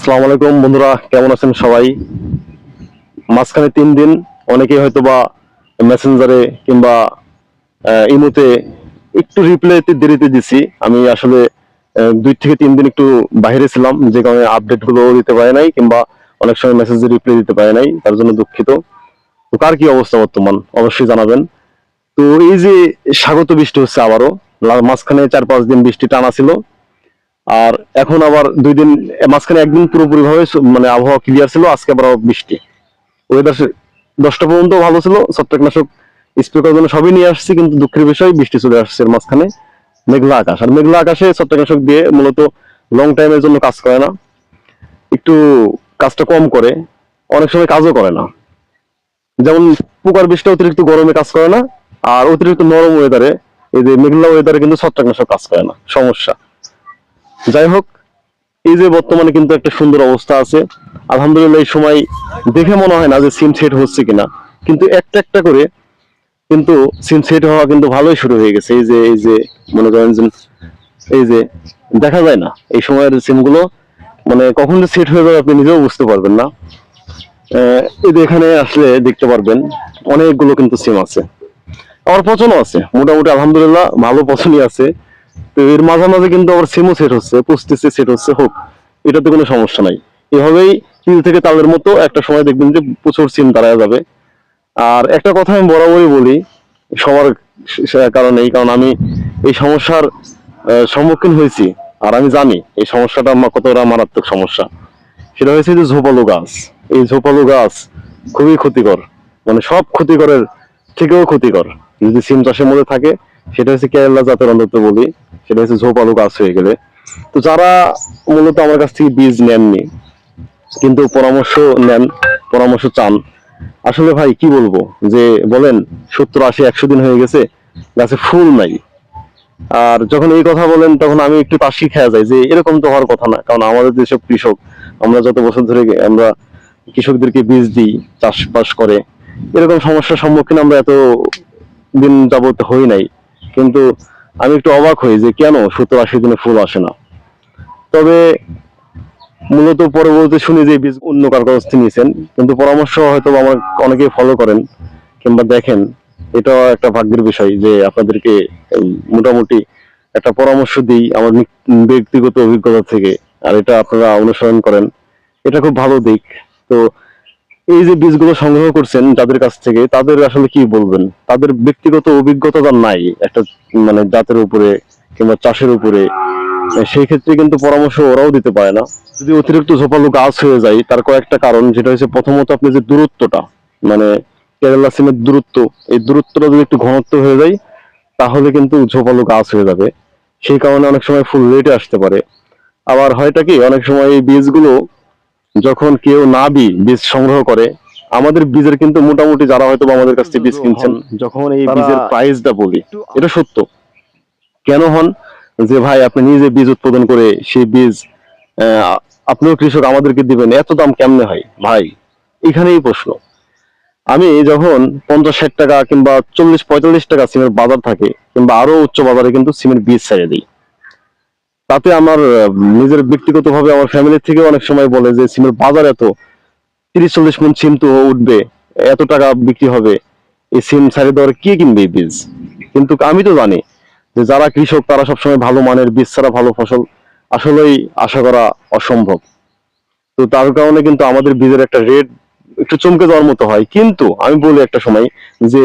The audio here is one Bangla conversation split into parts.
আসসালামু আলাইকুম, বন্ধুরা, কেমন আছেন সবাই? মাঝখানে তিন দিন, অনেকেই হয়তো বা মেসেঞ্জারে কিংবা ইমোতে একটু রিপ্লাইতে দেরিতে দিছি। আমি আসলে দুই থেকে তিন দিন একটু বাইরে ছিলাম, যে কারণে আপডেটগুলো দিতে পারে নাই কিংবা অনেক সময় মেসেজে রিপ্লাই দিতে পারে নাই, তার জন্য দুঃখিত। তো কার কি অবস্থা বর্তমান? অবশ্যই জানাবেন। তো এই যে স্বাগত বৃষ্টি হচ্ছে আবারও, মাঝখানে চার পাঁচ দিন বৃষ্টি টানা ছিল। আর এখন আবার দুই দিন, মাঝখানে একদিন পুরোপুরি ভাবে মানে আবহাওয়া ক্লিয়ার ছিল, আজকে আবার বৃষ্টি। ওয়েদার দশটা পর্যন্ত ভালো ছিল, ছত্রাকনাশক স্প্রে করার জন্য সবই নিয়ে আসছি, কিন্তু দুঃখের বিষয় বৃষ্টি চলে আসছে মাঝখানে। মেঘলা আকাশ। আর মেঘলা আকাশে ছত্রাকনাশক দিয়ে মূলত লং টাইমের জন্য কাজ করে না। একটু কাজটা কম করে, অনেক সময় কাজও করে না। যেমন পোকার বৃষ্টি অতিরিক্ত গরমে কাজ করে না, আর অতিরিক্ত নরম ওয়েদারে এই যে মেঘলা ওয়েদারে কিন্তু ছত্রাকনাশক কাজ করে না, সমস্যা। যাই হোক, এই যে বর্তমানে কিন্তু একটা সুন্দর অবস্থা আছে। আলহামদুলিল্লাহ, এই সময় দেখে মনে হয় না যে সিম সেট হচ্ছে কিনা। কিন্তু একটা একটা করে কিন্তু সিম সেট হওয়া কিন্তু ভালোই শুরু হয়ে গেছে। এই যে এই যে মনে করেন যে, এই যে দেখা যায় না, এই সময়ের সিমগুলো মানে কখন যে সেট হয়ে যাবে আপনি নিজেও বুঝতে পারবেন না। এই যে এখানে আসলে দেখতে পারবেন, অনেকগুলো কিন্তু সিম আছে। আমার পছন্দ আছে, মোটামুটি আলহামদুলিল্লাহ ভালো পছন্দই আছে। তো এর মাঝামাঝি কিন্তু আবার সিমও সেট হচ্ছে পুষতেছে সেট হচ্ছে, হোক, এটাতে কোনো সমস্যা নাই। এভাবেই তিল থেকে তালের মতো একটা সময় দেখবেন যে প্রচুর সিম দাঁড়ায় যাবে। আর একটা কথা আমি বরাবরই বলি, সবার কারণেই, কারণ আমি এই সমস্যার সম্মুখীন হয়েছি, আর আমি জানি এই সমস্যাটা আমার কতটা মারাত্মক সমস্যা। সেটা হয়েছে যে ঝোপালু গাছ। এই ঝোপালু গাছ খুবই ক্ষতিকর মানে সব ক্ষতিকরের থেকেও ক্ষতিকর। যদি সিম চাষের মধ্যে থাকে সেটা হচ্ছে কেরালা জাতের অন্তত বলি, সেটা হচ্ছে ঝোপালু গাছ হয়ে গেলে। তো যারা মূলত আমার কাছ থেকে বীজ নেননি, কিন্তু পরামর্শ নেন, পরামর্শ চান, আসলে ভাই কি বলব? যে বলেন, সত্তর আশি, একশো দিন হয়ে গেছে, গাছে ফুল নাই। আর যখন এই কথা বলেন, তখন আমি একটু পাশি খেয়া যাই যে এরকম তো হওয়ার কথা না, কারণ আমাদের যেসব কৃষক, আমরা যত বছর ধরে আমরা কৃষকদেরকে বীজ দিই, চাষবাস করে, এরকম সমস্যার সম্মুখীন আমরা এত দিন যাবত হই নাই। কিন্তু আমি একটু অবাক হই যে কেন সত্তর আশি দিনে ফুল আসে না? তবে মূলত পরবর্তী শুনি যে বীজ অন্য কার কাছ নিয়েছেন কিন্তু পরামর্শ হয়তো আমার অনেকেই ফলো করেন কিংবা দেখেন। এটাও একটা ভাগ্যের বিষয় যে আপনাদেরকে মোটামুটি একটা পরামর্শ দিই আমার ব্যক্তিগত অভিজ্ঞতা থেকে, আর এটা আপনারা অনুসরণ করেন। এটা খুব ভালো দিক। তো এই যে বীজগুলো সংগ্রহ করছেন যাদের কাছ থেকে, তাদের আসলে কি বলবেন? তাদের ব্যক্তিগত অভিজ্ঞতা তার নাই একটা মানে জাতের উপরে কিংবা চাষের উপরে। সেই ক্ষেত্রে কিন্তু পরামর্শ ওরাও দিতে পারে না। যদি অতিরিক্ত ঝোপালো গাছ হয়ে যায়, তার কয়েকটা কারণ, যেটা হচ্ছে প্রথমত আপনি যে দূরত্বটা মানে কেরালা সিমের দূরত্ব, এই দূরত্বটা যদি একটু ঘনত্ব হয়ে যায়, তাহলে কিন্তু ঝোপালো গাছ হয়ে যাবে। সেই কারণে অনেক সময় ফুল রেটে আসতে পারে। আবার হয়টা কি, অনেক সময় এই বীজগুলো যখন কেউ না বি বীজ সংগ্রহ করে আমাদের বীজের কিন্তু মোটামুটি যারা হয়তো আমাদের কাছ থেকে বীজ কিনছেন যখন এই বীজের প্রাইসটা বলি এটা সত্য। কেন হন? যে ভাই আপনি নিজে বীজ উৎপাদন করে সেই বীজ আহ, আপনিও কৃষক আমাদেরকে দিবেন এত দাম কেমনে হয়? ভাই এখানেই প্রশ্ন। আমি যখন পঞ্চাশ ষাট টাকা কিংবা চল্লিশ পঁয়তাল্লিশ টাকা সিমের বাজার থাকে কিংবা আরও উচ্চ বাজারে কিন্তু সিমের বীজ ছেড়ে দিই। তাতে আমার নিজের ব্যক্তিগতভাবে আমার ফ্যামিলির থেকে অনেক সময় বলে যে, সিমের বাজার এত, তিরিশ, চল্লিশ মন সিম তো উঠবে, এত টাকা বিক্রি হবে, এই সিম ছাড়িয়ে দেওয়ার কে কিনবে এই বীজ? কিন্তু আমি তো জানি যে, যারা কৃষক, তারা সবসময় ভালো মানের বীজ ছাড়া ভালো ফসল আসলেই আশা করা অসম্ভব। তো তার কারণে কিন্তু আমাদের বীজের একটা রেট একটু চমকে যাওয়ার মতো হয়। কিন্তু আমি বলি একটা সময় যে,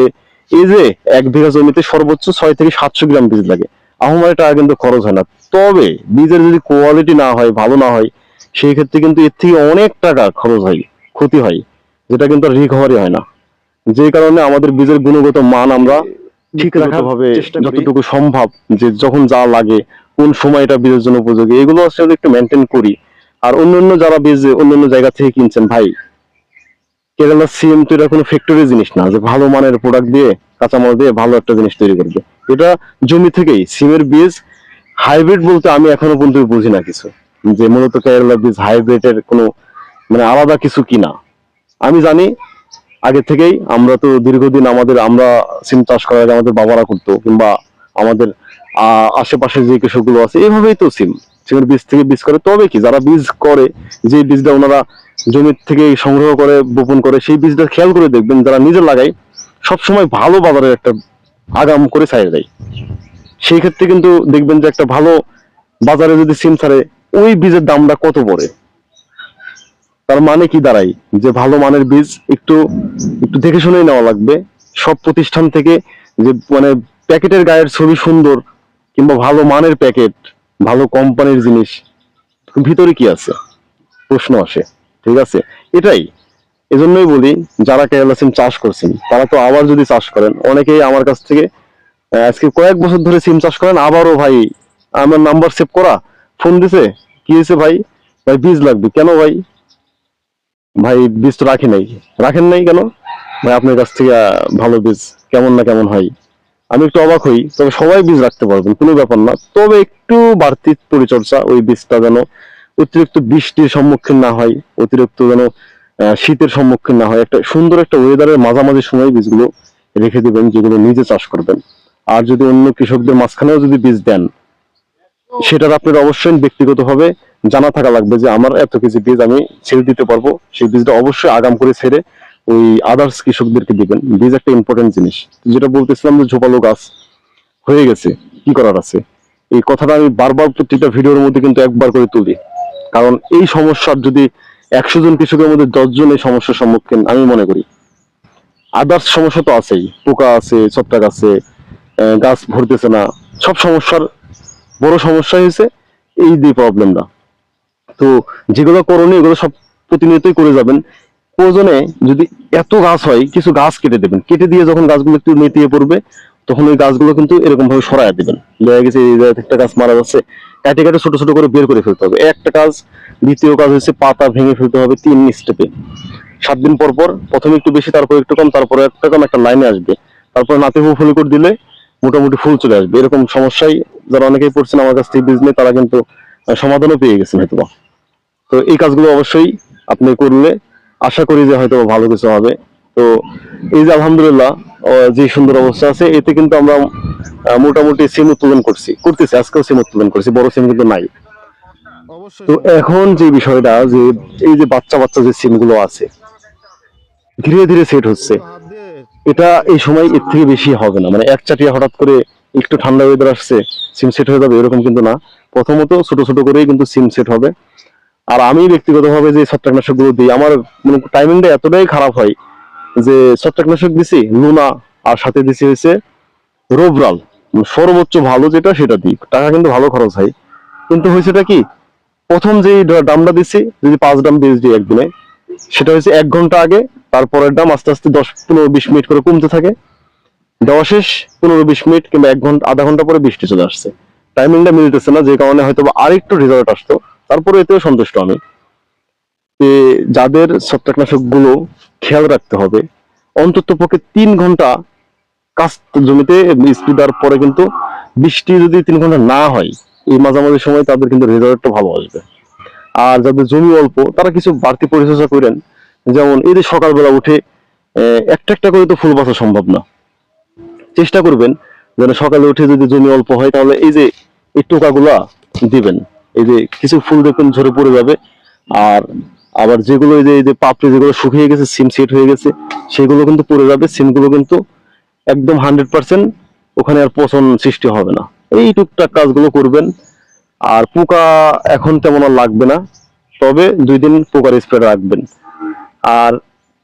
এই যে এক বিঘা জমিতে সর্বোচ্চ ছয় থেকে সাতশো গ্রাম বীজ লাগে। আহমারি টাকা কিন্তু খরচ হয় না। তবে বীজের যদি কোয়ালিটি না হয় ভালো না হয় সেই ক্ষেত্রে কিন্তু এর থেকে অনেক টাকা খরচ হয় ক্ষতি হয় যেটা কিন্তু রিকভারি হয় না। যে কারণে আমাদের বীজের গুণগত মান আমরা ঠিক রাখার ভাবে যতটুকু সম্ভব যে যখন যা লাগে কোন সময় এটা বীজের জন্য উপযোগী এগুলো আসলে একটু মেনটেন করি। আর অন্যান্য যারা বীজ অন্যান্য জায়গা থেকে কিনছেন ভাই কেরালা সিএম তো এটা কোনো ফ্যাক্টরি জিনিস না যে ভালো মানের প্রোডাক্ট দিয়ে কাঁচামাল দিয়ে ভালো একটা জিনিস তৈরি করবে। এটা জমি থেকেই, সিমের বীজ, হাইব্রিড বলতে আমি এখনও পর্যন্ত বুঝি না কিছু। যে মূলত কেরালা বীজ হাইব্রিডের কোনো মানে আলাদা কিছু কিনা। আমি জানি, আগে থেকেই আমরা তো দীর্ঘদিন আমাদের, আমরা সিম চাষ করার আগে আমাদের বাবারা করতো, কিংবা আমাদের আশেপাশে যে কৃষকগুলো আছে এইভাবেই তো সিম, সিমের বীজ থেকে বীজ করে। তবে কি, যারা বীজ করে, যে বীজটা ওনারা জমির থেকে সংগ্রহ করে, বপন করে, সেই বীজটা খেয়াল করে দেখবেন, যারা নিজে লাগায়, সবসময় ভালো বাজারের একটা আগাম করে ছাড়ে দেয়। সেই ক্ষেত্রে কিন্তু দেখবেন যে একটা ভালো বাজারে যদি সিম ছাড়ে, ওই বীজের দামটা কত পড়ে? তার মানে কি দাঁড়ায় যে ভালো মানের বীজ একটু একটু দেখে শুনেই নেওয়া লাগবে। সব প্রতিষ্ঠান থেকে যে মানে প্যাকেটের গায়ের ছবি সুন্দর কিংবা ভালো মানের প্যাকেট, ভালো কোম্পানির জিনিস, ভিতরে কি আছে? প্রশ্ন আসে। ঠিক আছে? এটাই। এজন্যই বলি, যারা কেরালা সিম চাষ করছেন, তারা তো আবার যদি চাষ করেন, অনেকেই আমার কাছ থেকে আজকে কয়েক বছর ধরে সিম চাষ করেন, আবারও ভাই আমার নাম্বার সেভ করা ফোন দিছে, কি হয়েছে ভাই? ভাই, বীজ লাগবে। কেন ভাই? ভাই, বীজ তো রাখি নাই। রাখেন নাই কেন? ভাই, আপনার কাছ থেকে ভালো বীজ, কেমন না কেমন হয়। আমি একটু অবাক হই, তবে সবাই বীজ রাখতে পারবেন, কোনো ব্যাপার না। তবে একটু বাড়তি পরিচর্যা, ওই বীজটা যেন অতিরিক্ত বৃষ্টির সম্মুখীন না হয়, অতিরিক্ত যেন শীতের সম্মুখীন না হয়। একটা সুন্দর একটা ওয়েদারের মাঝামাঝি সময় বীজগুলো রেখে দিবেন, যেগুলো নিজে চাষ করবেন। আর যদি অন্য কৃষকদের মাঝখানেও যদি বীজ দেন, সেটার আপনার অবশ্যই ব্যক্তিগতভাবে জানা থাকা লাগবে যে আমার এত কেজি বীজ আমি ছেড়ে দিতে পারব। সেই বীজটা অবশ্যই আগাম করে ছেড়ে ওই আদার্স কৃষকদেরকে দিবেন। বীজ একটা ইম্পর্টেন্ট জিনিস। যেটা বলতেছিলাম যে ঝোপালো গাছ হয়ে গেছে, কি করার আছে? এই কথাটা আমি বারবার প্রত্যেকটা ভিডিওর মধ্যে কিন্তু একবার করে তুলি। কারণ এই সমস্যার যদি একশো জন কৃষকের মধ্যে দশ জন এই সমস্যার সম্মুখীন, আমি মনে করি। আদার্স সমস্যা তো আছেই। পোকা আছে, ছত্রাক আছে গাছ ভরতেছে না। সব সমস্যার বড় সমস্যা হয়েছে এই যে প্রবলেমটা তো যেগুলো করণীয়, এগুলো সব প্রতিনিয়তই করে যাবেন। প্রয়োজনে যদি এত গাছ হয়, কিছু গাছ কেটে দেবেন। কেটে দিয়ে যখন গাছগুলো একটু নেতিয়ে পড়বে, তখন ওই গাছগুলো কিন্তু এরকম ভাবে সরাই দিবেন। দেখা গেছে একটা গাছ মারা যাচ্ছে, কাটে কাটে ছোট ছোট করে বের করে ফেলতে হবে। একটা কাজ দ্বিতীয় কাজ হচ্ছে পাতা ভেঙে ফেলতে হবে তিন স্টেপে সাত দিন পর পর, প্রথমে একটু বেশি, তারপর একটু কম, তারপরে একটা কম, একটা লাইনে আসবে। তারপর নাতে ফুল ফুল করে দিলে মোটামুটি ফুল চলে আসবে। এরকম সমস্যায় যারা অনেকেই পড়ছেন আমার কাছ থেকে তারা কিন্তু সমাধানও পেয়ে গেছেন হয়তো তো এই কাজগুলো অবশ্যই আপনি করলে আশা করি যে হয়তো ভালো কিছু হবে। তো এই যে আলহামদুলিল্লাহ যে সুন্দর অবস্থা আছে, এতে কিন্তু আমরা মোটামুটি সিম উত্তোলন করছি, করতেছি, আজকেও সিম উত্তোলন করছি, বড় সিম কিন্তু নাই। তো এখন যে বিষয়টা যে এই যে বাচ্চা বাচ্চা যে সিমগুলো আছে ধীরে ধীরে সেট হচ্ছে। এটা এই সময় এর থেকে বেশি হবে না। মানে এক চাটিয়া হঠাৎ করে একটু ঠান্ডা ওয়েদার আসছে সিম সেট হয়ে যাবে এরকম কিন্তু না। প্রথমত ছোট ছোট করেই কিন্তু সিম সেট হবে। আর আমি ব্যক্তিগতভাবে যে ছত্রাকনাশকগুলো দিই আমার মানে টাইমিংটা এতটাই খারাপ হয় যে ছত্রাকনাশক দিছি লুনা আর সাথে দিছি হয়েছে রোবরাল। সর্বোচ্চ ভালো যেটা সেটা দিই। টাকা কিন্তু ভালো খরচ হয়। কিন্তু হয়েছেটা কি? প্রথম যে দামটা দিছি, যদি পাঁচ দাম দিয়ে দিই একদিনে, সেটা হচ্ছে এক ঘণ্টা আগে, তারপরের দাম আস্তে আস্তে দশ, পনেরো, বিশ মিনিট করে কমতে থাকে। দেওয়া শেষ, পনেরো, বিশ মিনিট কিংবা এক ঘণ্টা, আধা ঘণ্টা পরে বৃষ্টি চলে আসছে। টাইমিংটা মিলতেছে না, যে কারণে হয়তো আরেকটু রেজাল্ট আসতো, তারপরে এতেও সন্তুষ্ট আমি। যে যাদের ছত্রাকনাশকগুলো খেয়াল রাখতে হবে, অন্তত পক্ষে তিন ঘণ্টা কাজ জমিতে স্প্রে দেওয়ার পরে কিন্তু বৃষ্টি যদি তিন ঘণ্টা না হয় এই মাঝামাঝি সময় তাদের কিন্তু রেজাল্টটা ভালো আসবে। আর যাদের জমি অল্প, তারা কিছু বাড়তি পরিচর্যা করেন। যেমন যে সকালবেলা উঠে একটা একটা করে তো ফুল বাঁচা সম্ভব না। চেষ্টা করবেন যেন সকালে উঠে যদি জমি অল্প হয়, তাহলে এই যে এই টোকাগুলা দিবেন। এই যে কিছু ফুল দেখবেন ঝরে পড়ে যাবে। আর আবার যেগুলো এই যে এই যে পাপড়ি যেগুলো শুকিয়ে গেছে, সিম সেট হয়ে গেছে, সেগুলো কিন্তু পড়ে যাবে। সিমগুলো কিন্তু একদম হান্ড্রেড পার্সেন্ট ওখানে আর পচন সৃষ্টি হবে না। এই টুকটাক কাজগুলো করবেন। আর পোকা এখন তেমন আর লাগবে না, তবে দুই দিন পোকার স্প্রে রাখবেন। আর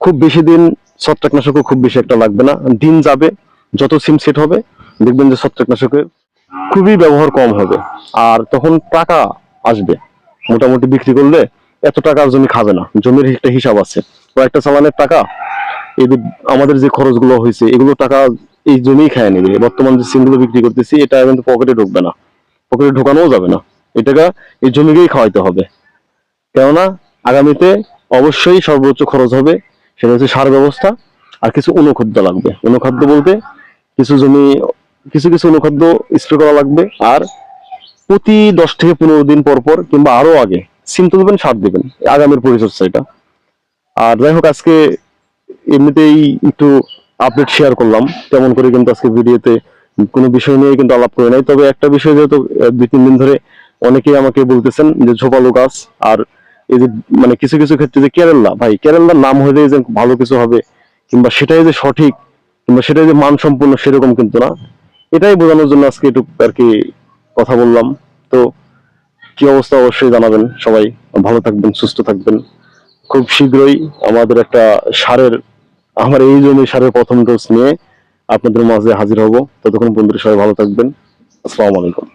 খুব বেশি দিন ছত্রাকনাশকও খুব বেশি একটা লাগবে না। দিন যাবে, যত সিম সেট হবে, দেখবেন যে ছত্রাকনাশকের খুবই ব্যবহার কম হবে। আর তখন টাকা আসবে। মোটামুটি বিক্রি করলে এত টাকা আর জমি খাবে না। জমির একটা হিসাব আছে। কয়েকটা চালানের টাকা যে আমাদের যে খরচগুলো হয়েছে, এগুলো টাকা এই জমিই খায় নেবে। বর্তমান যে সিমগুলো বিক্রি করতেছি, এটা কিন্তু পকেটে ঢুকবে না। পকেটে ঢোকানোও যাবে না। এটাকে এই জমিকেই খাওয়াইতে হবে। কেননা আগামীতে অবশ্যই সর্বোচ্চ খরচ হবে, সেটা হচ্ছে সার ব্যবস্থা আর কিছু অনুখাদ্য লাগবে। অনুখাদ্য বলতে কিছু জমি, কিছু কিছু অনুখাদ্য স্প্রে করা লাগবে আর প্রতি দশ থেকে পনেরো দিন পর পর কিংবা আরও আগে সিম তুলবেন, সার দিবেন। আগামীর পরিচর্যা এটা। আর যাই হোক, আজকে এমনিতেই একটু আপডেট শেয়ার করলাম। তেমন করে কিন্তু আজকে ভিডিওতে কোনো বিষয় নিয়ে কিন্তু আলাপ করে নাই। তবে একটা বিষয় যেহেতু দুই, তিন দিন ধরে অনেকেই আমাকে বলতেছেন যে ঝোপালো গাছ আর এই যে মানে কিছু কিছু ক্ষেত্রে যে কেরাল্লা ভাই কেরাল্লার নাম হলে যে ভালো কিছু হবে কিংবা সেটাই যে সঠিক কিংবা সেটাই যে মানসম্পন্ন সেরকম কিন্তু না। এটাই বোঝানোর জন্য আজকে একটু আর কি কথা বললাম। তো কি অবস্থা অবশ্যই জানাবেন সবাই। ভালো থাকবেন, সুস্থ থাকবেন। খুব শীঘ্রই আমাদের একটা সারের আমার এই জমি সারের প্রথম ডোজ নিয়ে আপনাদের মাঝে হাজির হব। ততক্ষণ বন্ধুরা সবাই ভালো থাকবেন। আসসালামু আলাইকুম।